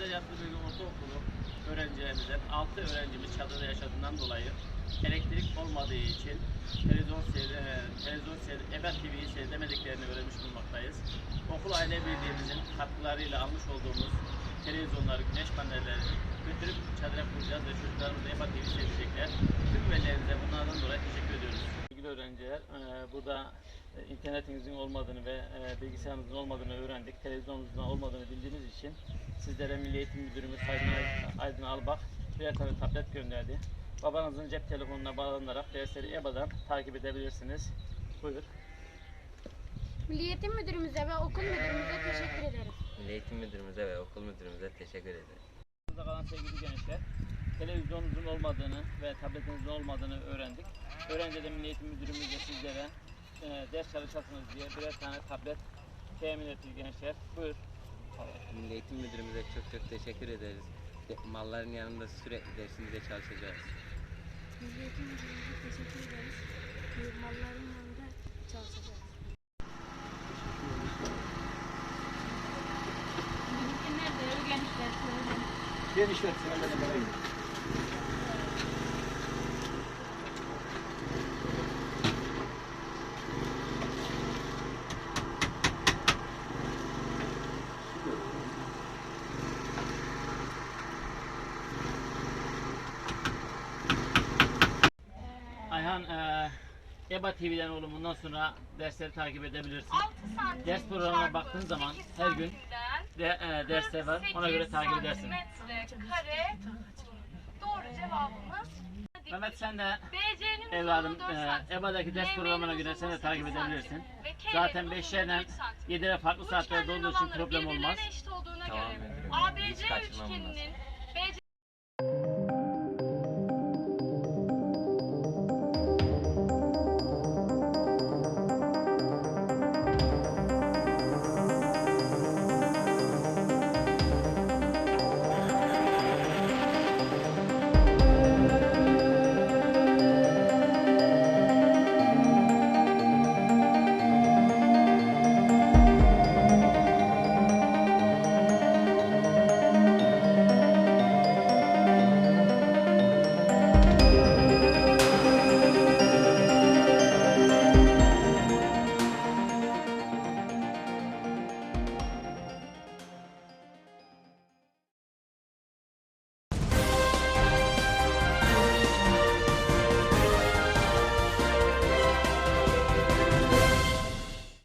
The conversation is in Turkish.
Özel Yatılı Bölge Ortaokulu öğrencilerimizden 6 öğrencimiz çadırda yaşadığından dolayı elektrik olmadığı için televizyon seyre, e, televizyon seyre, EBA TV'yi seyredemediklerini öğrenmiş bulunmaktayız. Okul Aile Birliğimizin katkılarıyla almış olduğumuz televizyonları, güneş panellerini götürüp çadıra kuracağız ve çocuklarımız EBA TV seyredecekler. Tüm velilerimize bunlardan dolayı teşekkür ediyoruz. Sevgili öğrenciler, e, burada e, internetinizin olmadığını ve bilgisayarınızın olmadığını öğrendik. Televizyonunuzun olmadığını bildiğimiz için sizlere Milli Eğitim Müdürümüz Aydın, Aydın Albak birer tane tablet gönderdi. Babanızın cep telefonuna bağlanarak dersleri EBA'dan takip edebilirsiniz. Buyur. Milli Eğitim Müdürümüze ve okul müdürümüze teşekkür ederiz. Milli Eğitim Müdürümüze ve okul müdürümüze teşekkür ederim. Burada kalan sevgili gençler, televizyonunuzun olmadığını ve tabletinizin olmadığını öğrendik. Öğrenci de Milli Eğitim Müdürümüz de sizlere e, ders çalışasınız diye birer tane tablet temin etti gençler. Buyur. Milli Eğitim Müdürümüze çok çok teşekkür ederiz. De- Malların yanında sürekli dersimize çalışacağız. Milli Eğitim Müdürümüze teşekkür ederiz. Malların yanında çalışacağız. Genişler sinirlerine Ayhan, e, EBA TV'den oğlum bundan sonra dersleri takip edebilirsin. Ders programına baktığın zaman her gün de, e, dersler var. Ona göre takip edersin. kare doğru cevabımız. Mehmet sen de BC'nin evladım uzunluğu 4 e. EBA'daki ders programına göre sen de 8 takip edebilirsin. Zaten uzunluğu 5'lerden 3 santim. 7'lere farklı saatlerde olduğu için problem olmaz. Tamam ABC üçgeninin BC